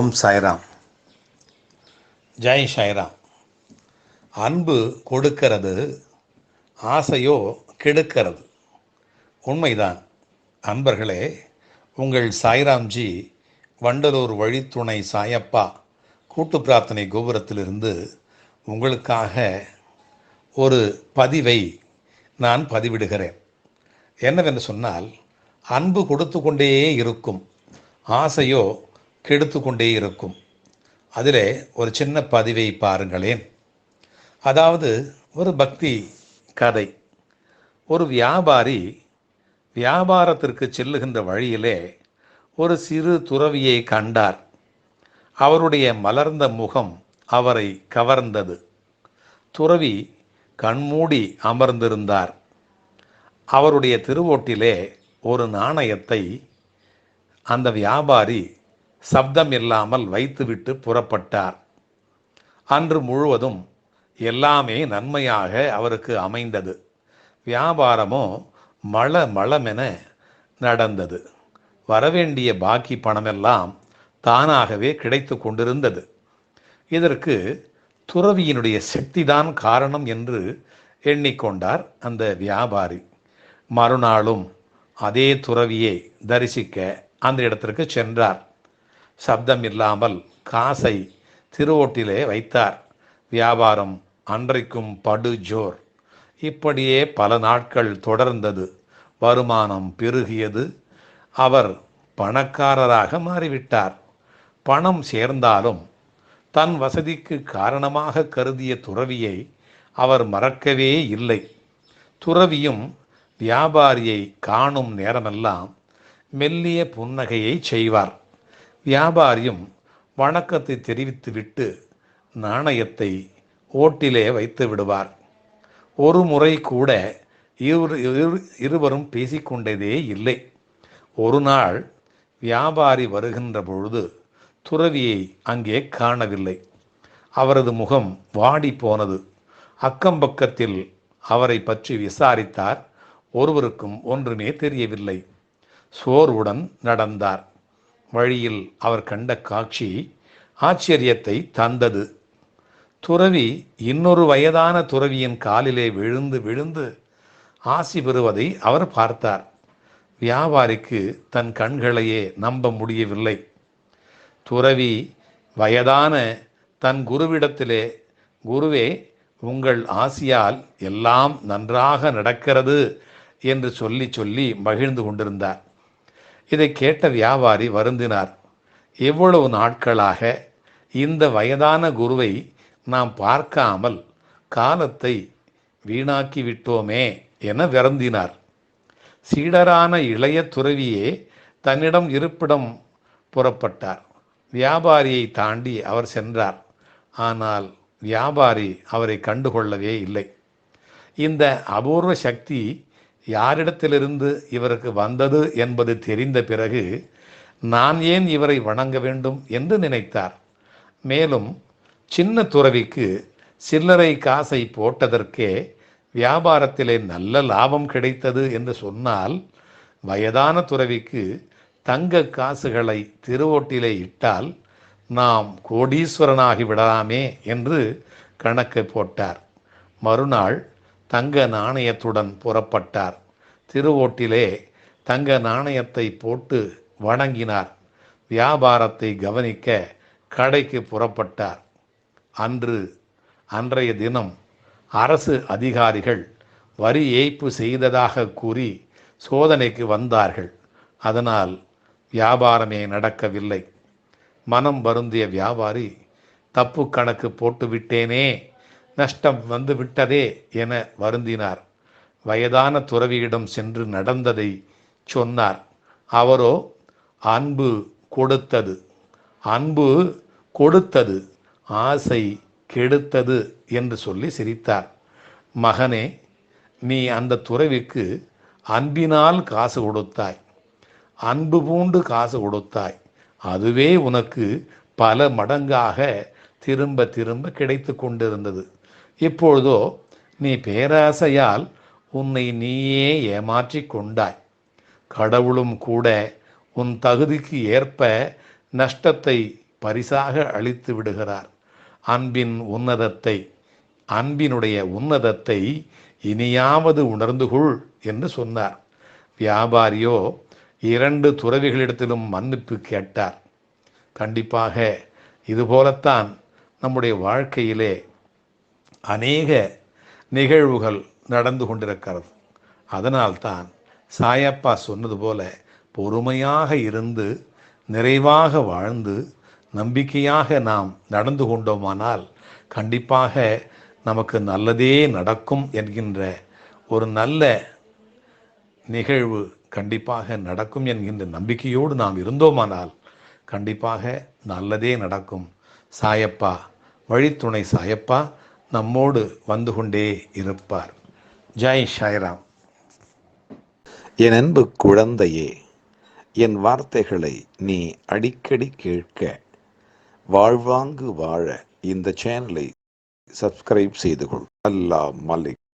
ஓம் சாய்ராம். ஜெய் சாய்ராம். அன்பு கொடுக்கிறது ஆசையோ கெடுக்கிறது. உண்மைதான். அன்பர்களே உங்கள் சாய்ராம்ஜி வண்டலூர் வழித்துணை சாயப்பா கூட்டு பிரார்த்தனை கோபுரத்திலிருந்து உங்களுக்காக ஒரு பதிவை நான் பதிவிடுகிறேன். என்னவென்று சொன்னால் அன்பு கொடுத்து கொண்டே இருக்கும். ஆசையோ கெடுத்து கொண்டே இருக்கும். அதில் ஒரு சின்ன பதிவை பாருங்களேன். அதாவது ஒரு பக்தி கதை. ஒரு வியாபாரி வியாபாரத்திற்கு செல்லுகின்ற வழியிலே ஒரு சிறு துறவியை கண்டார். அவருடைய மலர்ந்த முகம் அவரை கவர்ந்தது. துறவி கண்மூடி அமர்ந்திருந்தார். அவருடைய திருவோட்டிலே ஒரு நாணயத்தை அந்த வியாபாரி சப்தம் இல்லாமல் வைத்துவிட்டு புறப்பட்டார். அன்று முழுவதும் எல்லாமே நன்மையாக அவருக்கு அமைந்தது. வியாபாரமோ மள மளமென நடந்தது. வரவேண்டிய பாக்கி பணமெல்லாம் தானாகவே கிடைத்து கொண்டிருந்தது. இதற்கு துறவியினுடைய சக்திதான் காரணம் என்று எண்ணிக்கொண்டார் அந்த வியாபாரி. மறுநாளும் அதே துறவியை தரிசிக்க அந்த இடத்திற்கு சென்றார். சப்தம் இல்லாமல் காசை திருவோட்டிலே வைத்தார். வியாபாரம் அன்றைக்கும் படு ஜோர் இப்படியே பல நாட்கள் தொடர்ந்தது. வருமானம் பெருகியது. அவர் பணக்காரராக மாறிவிட்டார். பணம் சேர்ந்தாலும் தன் வசதிக்கு காரணமாக கருதிய துறவியை அவர் மறக்கவே இல்லை. துறவியும் வியாபாரியை காணும் நேரமெல்லாம் மெல்லிய புன்னகையை செய்வார். வியாபாரியும் வணக்கத்தை தெரிவித்துவிட்டு நாணயத்தை ஓட்டிலே வைத்து விடுவார். ஒரு முறை கூட இரு இரு- இருவரும் பேசிக்கொண்டதே இல்லை. ஒரு நாள் வியாபாரி வருகின்ற பொழுது துறவியை அங்கே காணவில்லை. அவரது முகம் வாடி போனது. அக்கம் பக்கத்தில் அவரை பற்றி விசாரித்தார். ஒருவருக்கும் ஒன்றுமே தெரியவில்லை. சோர்வுடன் நடந்தார். வழியில் அவர் கண்ட காட்சி ஆச்சரியத்தை தந்தது. துறவி இன்னொரு வயதான துறவியின் காலிலே விழுந்து விழுந்து ஆசி பெறுவதை அவர் பார்த்தார். வியாபாரிக்கு தன் கண்களையே நம்ப முடியவில்லை. துறவி வயதான தன் குருவிடத்திலே குருவே உங்கள் ஆசியால் எல்லாம் நன்றாக நடக்கிறது என்று சொல்லி சொல்லி மகிழ்ந்து கொண்டிருந்தார். இதை கேட்ட வியாபாரி வருந்தினார். எவ்வளவு நாட்களாக இந்த வயதான குருவை நாம் பார்க்காமல் காலத்தை வீணாக்கி விட்டோமே என வருந்தினார். சீடரான இளைய துறவியே தன்னிடம் இருப்பிடம் புறப்பட்டார். வியாபாரியை தாண்டி அவர் சென்றார். ஆனால் வியாபாரி அவரை கண்டுகொள்ளவே இல்லை. இந்த அபூர்வ சக்தி யாரிடத்திலிருந்து இவருக்கு வந்தது என்பது தெரிந்த பிறகு நான் ஏன் இவரை வணங்க வேண்டும் என்று நினைத்தார். மேலும் சின்ன துறவிக்கு சில்லறை காசை போட்டதற்கே வியாபாரத்திலே நல்ல லாபம் கிடைத்தது என்று சொன்னால் வயதான துறவிக்கு தங்க காசுகளை திருவோட்டிலே இட்டால் நாம் கோடீஸ்வரனாகி விடலாமே என்று கணக்கு போட்டார். மறுநாள் தங்க நாணயத்துடன் புறப்பட்டார். திருவோட்டிலே தங்க நாணயத்தை போட்டு வணங்கினார். வியாபாரத்தை கவனிக்க கடைக்கு புறப்பட்டார். அன்று அன்றைய தினம் அரசு அதிகாரிகள் வரி ஏய்ப்பு செய்ததாக கூறி சோதனைக்கு வந்தார்கள். அதனால் வியாபாரமே நடக்கவில்லை. மனம் வருந்திய வியாபாரி தப்பு கணக்கு போட்டுவிட்டேனே நஷ்டம் வந்து விட்டதே என வருந்தினார். வயதான துறவியிடம் சென்று நடந்ததை சொன்னார். அவரோ அன்பு கொடுத்தது. அன்பு கொடுத்தது ஆசை கெடுத்தது என்று சொல்லி சிரித்தார். மகனே நீ அந்த துறவிக்கு அன்பினால் காசு கொடுத்தாய். அன்பு பூண்டு காசு கொடுத்தாய். அதுவே உனக்கு பல மடங்காக திரும்ப திரும்ப கிடைத்து கொண்டிருந்தது. இப்பொழுதோ நீ பேராசையால் உன்னை நீயே ஏமாற்றிக் கொண்டாய் கடவுளும் கூட உன் தகுதிக்கு ஏற்ப நஷ்டத்தை பரிசாக அளித்து விடுகிறார். அன்பின் உன்னதத்தை அன்பினுடைய உன்னதத்தை இனியாவது உணர்ந்து கொள் என்று சொன்னார். வியாபாரியோ இரண்டு துறவிகளிடத்திலும் மன்னிப்பு கேட்டார். கண்டிப்பாக இதுபோலத்தான் நம்முடைய வாழ்க்கையிலே அநேக நிகழ்வுகள் நடந்து கொண்டிருக்கிறது. அதனால்தான் சாயப்பா சொன்னது போல பொறுமையாக இருந்து நிறைவாக வாழ்ந்து நம்பிக்கையாக நாம் நடந்து கொண்டோமானால் கண்டிப்பாக நமக்கு நல்லதே நடக்கும் என்கின்ற ஒரு நல்ல நிகழ்வு கண்டிப்பாக நடக்கும் என்கின்ற நம்பிக்கையோடு நாம் இருந்தோமானால் கண்டிப்பாக நல்லதே நடக்கும். சாயப்பா வழித்துணை சாயப்பா நம்மோடு வந்து கொண்டே இருப்பார். ஜெய் ஷாய்ராம். என் அன்பு குழந்தையே என் வார்த்தைகளை நீ அடிக்கடி கேட்க வாழ்வாங்கு வாழ இந்த சேனலை சப்ஸ்கிரைப் செய்து கொள். அல்லா மலிக்.